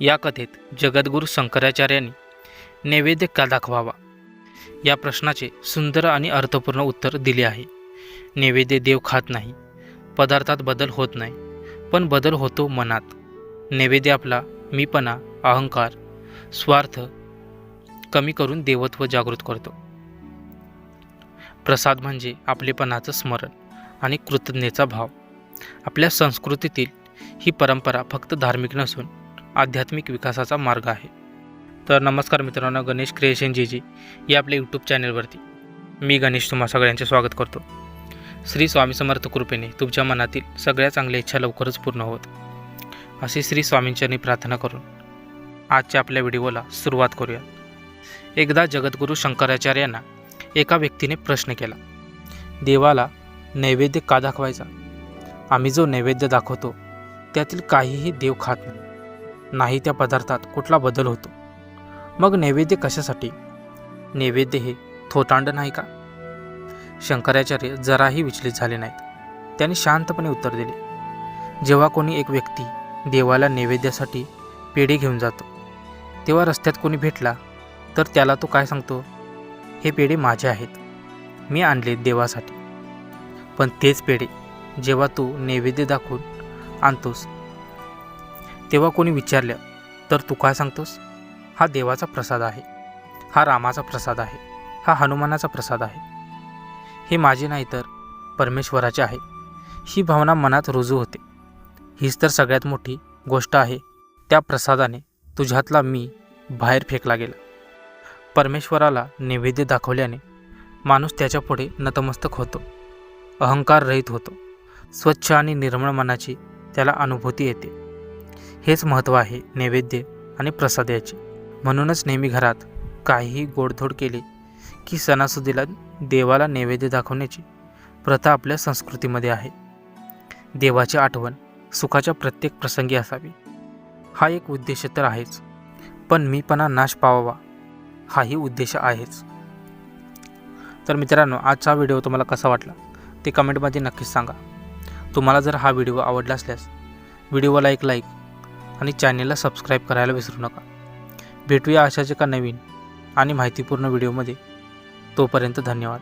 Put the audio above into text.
या कथेत जगद्गुरू शंकराचार्यांनी नैवेद्य का दाखवावा? या प्रश्नाचे सुंदर आणि अर्थपूर्ण उत्तर दिले आहे. नैवेद्य देव खात नाही. पदार्थात बदल होत नाही. पण बदल होतो मनात. नैवेद्य आपला मीपणा अहंकार स्वार्थ कमी करून देवत्व जागृत करतो. प्रसाद म्हणजे आपलेपणाचं स्मरण आणि कृतज्ञतेचा भाव. आपल्या संस्कृतीतील ही परंपरा फक्त धार्मिक नसून आध्यात्मिक विकासाचा मार्ग आहे. तर नमस्कार मित्रांनो गणेश क्रिएशन जी जी या आपल्या यूट्यूब चॅनलवरती मी गणेश तुम्हा सगळ्यांचे स्वागत करतो. श्री स्वामी समर्थ कृपेने तुमच्या मनातील सगळ्या चांगल्या इच्छा लवकरच पूर्ण होत. अशी श्री स्वामींच्यानी प्रार्थना करून आजच्या आपल्या व्हिडिओला सुरुवात करूया. एकदा जगद्गुरू शंकराचार्यांना एका व्यक्तीने प्रश्न केला देवाला नैवेद्य का दाखवायचा? आम्ही जो नैवेद्य दाखवतो त्यातील काहीही देव खात नाही. नाही त्या पदार्थात कुठला बदल होतो? मग नैवेद्य कशासाठी? नैवेद्य हे थोतांड नाही का? शंकराचार्य जराही विचलित झाले नाहीत. त्यांनी शांतपणे उत्तर दिले. जेव्हा कोणी एक व्यक्ती देवाला नैवेद्यासाठी पेढे घेऊन जातो तेव्हा रस्त्यात कोणी भेटला तर त्याला तो काय सांगतो? हे पेढे माझे आहेत. मी आणले देवासाठी. पण तेच पेढे जेव्हा तू नैवेद्य दाखवून आणतोस तेव्हा कोणी विचारलं तर तू काय सांगतोस? हा देवाचा प्रसाद आहे. हा रामाचा प्रसाद आहे. हा हनुमानाचा प्रसाद आहे. हे माझे नाही तर परमेश्वराचे आहे. ही भावना मनात रुजू होते. हीच तर सगळ्यात मोठी गोष्ट आहे. त्या प्रसादाने तुझ्यातला मी बाहेर फेकला गेला. परमेश्वराला नैवेद्य दाखवल्याने माणूस त्याच्यापुढे नतमस्तक होतो. अहंकार रहित होतो. स्वच्छ आणि निर्मळ मनाची त्याला अनुभूती येते. हेच महत्त्व आहे नैवेद्य आणि प्रसाद याचे. म्हणूनच नेहमी घरात काहीही गोडधोड केले की सणासुदीला देवाला नैवेद्य दाखवण्याची प्रथा आपल्या संस्कृतीमध्ये आहे. देवाची आठवण सुखाच्या प्रत्येक प्रसंगी असावी. हा एक उद्देश तर आहेच पण मीपणा नाश पावावा हाही उद्देश आहेच. तर मित्रांनो आजचा व्हिडिओ तुम्हाला कसा वाटला ते कमेंटमध्ये नक्कीच सांगा. तुम्हाला जर हा व्हिडिओ आवडला असल्यास व्हिडिओला एक लाईक आणि चॅनेलला सबस्क्राईब करायला विसरू नका. भेटूया अशाच एका नवीन आणि माहितीपूर्ण व्हिडिओमध्ये. तोपर्यंत धन्यवाद.